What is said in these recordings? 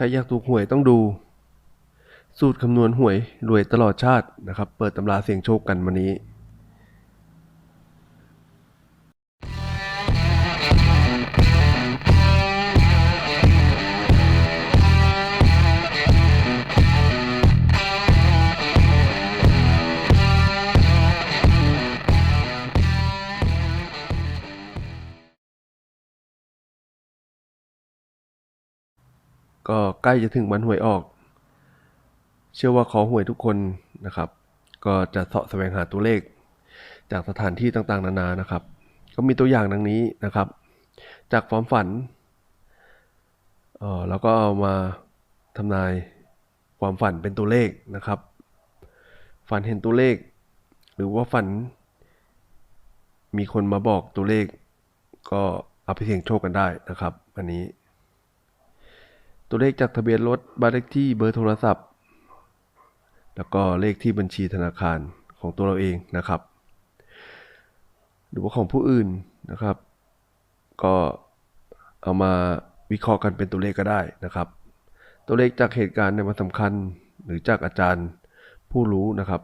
ใครอยากถูกหวยต้องดู สูตรคำนวณหวยรวยตลอดชาตินะครับ เปิดตำราเสี่ยงโชคกันวันนี้ ก็ใกล้จะถึงวันหวยออก เชื่อว่าขอหวยทุกคนนะครับ ก็จะเสาะแสวงหาตัวเลข จากสถานที่ต่างๆ นานานะครับ ก็มีตัวอย่างดังนี้นะครับ จากความฝันเออแล้วก็เอามาทำนายความฝันเป็นตัวเลขนะครับ ฝันเห็นตัวเลข หรือว่าฝัน มีคนมาบอกตัวเลข ก็เอาไปเสี่ยงโชคกันได้นะครับ อันนี้ ตัวเลขจากทะเบียนรถบ้านเลขที่เบอร์โทรศัพท์ แล้วก็เลขที่บัญชีธนาคารของตัวเราเองนะครับ หรือว่าของผู้อื่นนะครับ ก็เอามาวิเคราะห์กันเป็นตัวเลขก็ได้นะครับ ตัวเลขจากเหตุการณ์ในวันสำคัญหรือจากอาจารย์ผู้รู้นะครับ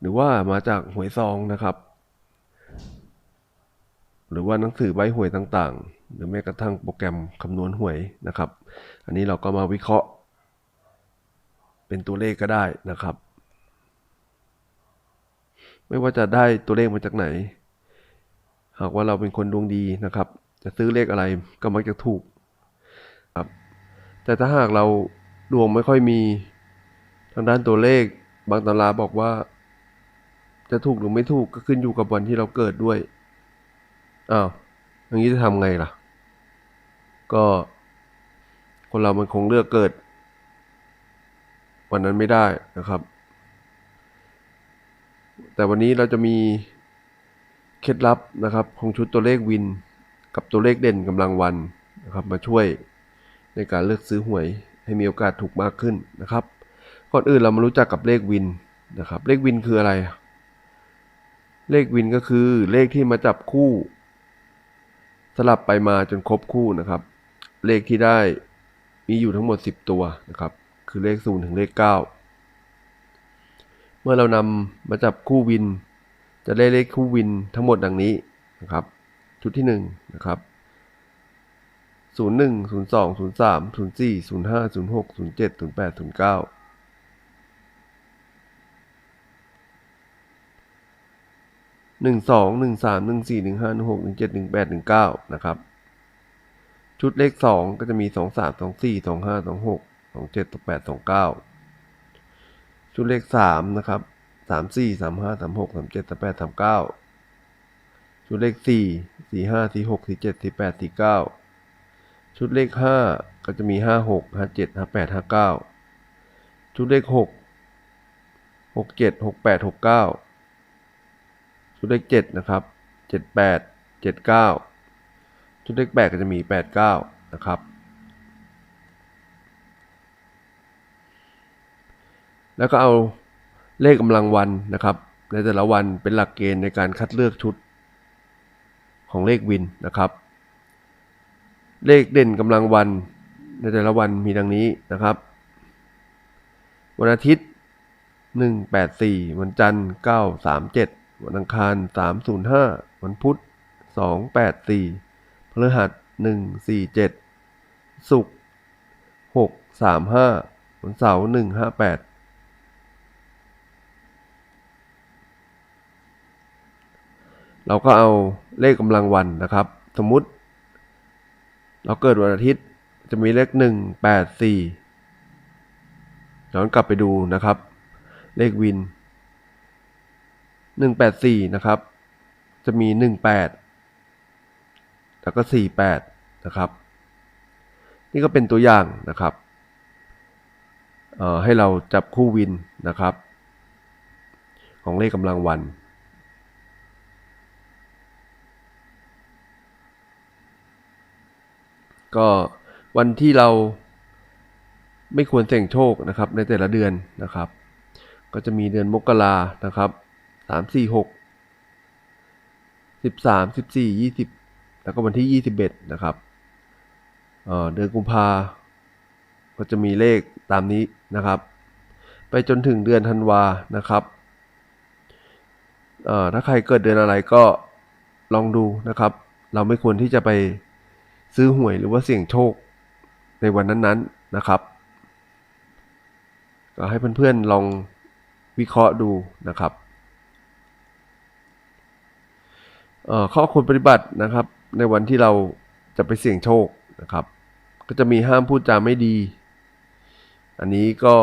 หรือว่ามาจากหวยซองนะครับ หรือว่าหนังสือใบหวยต่างๆ หรือแม้กระทั่งโปรแกรมคำนวณหวยนะครับ อันนี้เราก็มาวิเคราะห์ เป็นตัวเลขก็ได้นะครับ ไม่ว่าจะได้ตัวเลขมาจากไหน หากว่าเราเป็นคนดวงดีนะครับ จะซื้อเลขอะไรก็มักจะถูกครับแต่ถ้าหากเราดวงไม่ค่อยมีทางด้านตัวเลขบางตำราบอกว่า จะถูกหรือไม่ถูกก็ขึ้นอยู่กับวันที่เราเกิดด้วย อ้าวอย่างนี้จะทำไงล่ะ ก็คนเรามันคงเลือกเกิด วันนั้นไม่ได้นะครับ แต่วันนี้เราจะมีเคล็ดลับนะครับของชุดตัวเลขวิน กับตัวเลขเด่นกำลังวันนะครับ มาช่วยในการเลือกซื้อหวยให้มีโอกาสถูกมากขึ้นนะครับ ก่อนอื่นเรามารู้จักกับเลขวินนะครับ เลขวินคืออะไร เลขวินก็คือเลขที่มาจับคู่ สลับไปมาจนครบคู่นะครับ เลขที่ได้มีอยู่ทั้งหมด 10 ตัวนะครับ คือเลข 0 ถึงเลข 9 เมื่อเรานำมาจับคู่วิน จะได้เลขคู่วินทั้งหมดดังนี้นะครับ ชุดที่ 1 นะครับ01 02 03 04 05 06 07 08 09 1 2 1 3 1 4 1 5 1 6 1 7 1 8 1 9 นะครับ ชุดเลข 2 ก็จะมี 2 3 2 4 2 5 2 6 2 7 2 8 2 9 ชุดเลข 3 นะครับ 3 4 3 5 3 6 3 7 3 8 3 9 ชุดเลข 4 4 5 4 6 4 7 4 8 4 9 ชุดเลข 5 ก็จะมี 5 6 5 7 5 8 5 9 ชุดเลข 6 6 7 6 8 6 9 ดหกเก้าชุดเลขเจ็ดนะครับเจ็ดแปดเจ็ดเก้าชุดเลขแปดก็จะมีแปดเก้านะครับ แล้วก็เอาเลขกำลังวันนะครับ ในแต่ละวันเป็นหลักเกณฑ์ในการคัดเลือกชุดของเลขวินนะครับ เลขเด่นกำลังวันในแต่ละวันมีดังนี้นะครับ วันอาทิตย์ 184 วันจันทร์ 937 วันอังคาร 305 วันพุธ 284พฤหัส 147 ศุกร์635 วันเสาร์ 158เราก็เอาเลขกำลังวันนะครับ สมมุติ เราเกิดวันอาทิตย์จะมีเลข 184ย้อนกลับไปดูนะครับ เลขวิน หนึ่งแปดสี่นะครับ จะมีหนึ่งแปดแล้วก็สี่แปดนะครับ นี่ก็เป็นตัวอย่างนะครับให้เราจับคู่วินนะครับ ของเลขกำลังวันก็วันที่เราไม่ควรเสี่ยงโชคนะครับในแต่ละเดือนนะครับ ก็จะมีเดือนมกรานะครับ สามสี่หกสิบสามสิบสี่ยี่สิบแล้วก็วันที่21นะครับเเดือนกุมภาก็จะมีเลขตามนี้นะครับ ไปจนถึงเดือนธันวานะครับถ้าใครเกิดเดือนอะไรก็ลองดูนะครับ เราไม่ควรที่จะไปซื้อหวยหรือว่าเสี่ยงโชคในวันนั้นๆนะครับ ก็ให้เพื่อนๆลองวิเคราะห์ดูนะครับเอ่อ ข้อควรปฏิบัตินะครับ ในวันที่เราจะไปเสี่ยงโชคนะครับ ก็จะมีห้ามพูดจาไม่ดี อันนี้ก็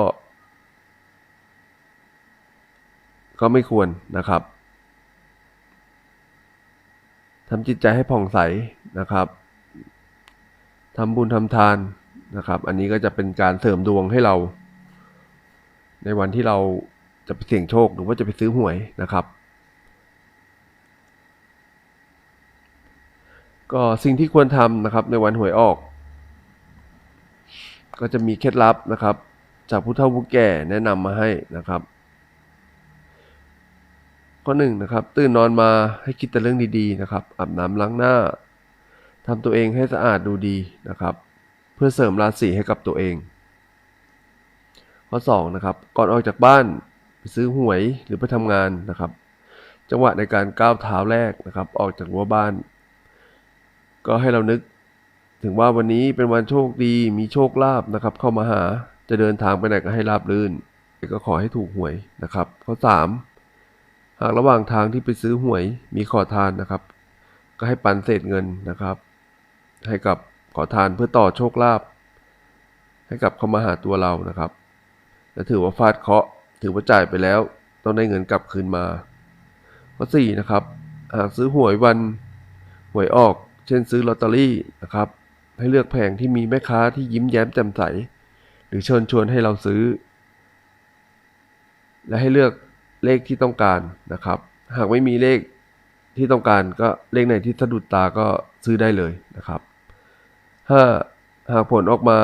ก็ไม่ควรนะครับทำจิตใจให้ผ่องใสนะครับทำบุญทำทานนะครับ อันนี้ก็จะเป็นการเสริมดวงให้เรา ในวันที่เราจะไปเสี่ยงโชคหรือว่าจะไปซื้อหวยนะครับ ก็สิ่งที่ควรทำนะครับในวันหวยออก ก็จะมีเคล็ดลับนะครับ จากผู้เฒ่าผู้แก่แนะนำมาให้นะครับ ข้อหนึ่งนะครับ ตื่นนอนมาให้คิดแต่เรื่องดีๆนะครับอาบน้ำล้างหน้าทำตัวเองให้สะอาดดูดีนะครับ เพื่อเสริมราศีให้กับตัวเอง ข้อสองนะครับก่อนออกจากบ้านไปซื้อหวยหรือไปทำงานนะครับ จังหวะในการก้าวเท้าแรกนะครับ ออกจากรั้วบ้าน ก็ให้เรานึกถึงว่าวันนี้เป็นวันโชคดีมีโชคลาภนะครับ เข้ามาหาจะเดินทางไปไหนก็ให้ราบรื่นก็ขอให้ถูกหวยนะครับ ข้อสามหากระหว่างทางที่ไปซื้อหวยมีขอทานนะครับ ก็ให้ปันเศษเงินนะครับ ให้กับขอทานเพื่อต่อโชคลาภให้กับเข้ามาหาตัวเรานะครับและถือว่าฟาดเคาะถือว่าจ่ายไปแล้ว ต้องได้เงินกลับคืนมา ข้อสี่นะครับหากซื้อหวยวันหวยออก เช่นซื้อลอตเตอรี่นะครับ ให้เลือกแผงที่มีแม่ค้าที่ยิ้มแย้มแจ่มใส หรือเชิญชวนให้เราซื้อ และให้เลือกเลขที่ต้องการนะครับ หากไม่มีเลขที่ต้องการก็เลขไหนที่สะดุดตาก็ซื้อได้เลยนะครับถ้าหากผลออกมา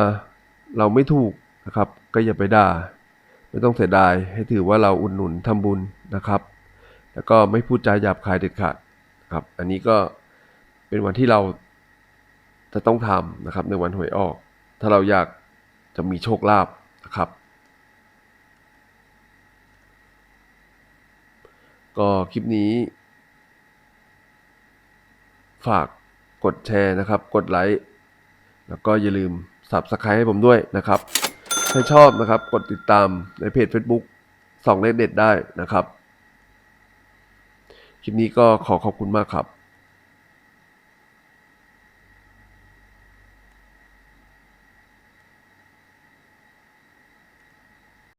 เราไม่ถูกนะครับ ก็อย่าไปด่า ไม่ต้องเสียดายให้ถือว่าเราอุดหนุนทำบุญนะครับ แล้วก็ไม่พูดจาหยาบคายเด็ดขาดครับ อันนี้ก็ เป็นวันที่เราจะต้องทำนะครับ ในวันหวยออก ถ้าเราอยากจะมีโชคลาภนะครับ ก็คลิปนี้ ฝากกดแชร์นะครับ กดไลค์แล้วก็อย่าลืม Subscribe ให้ผมด้วยนะครับถ้าชอบนะครับ กดติดตามในเพจ Facebook สองเลขเด็ดได้นะครับ คลิปนี้ก็ขอขอบคุณมากครับ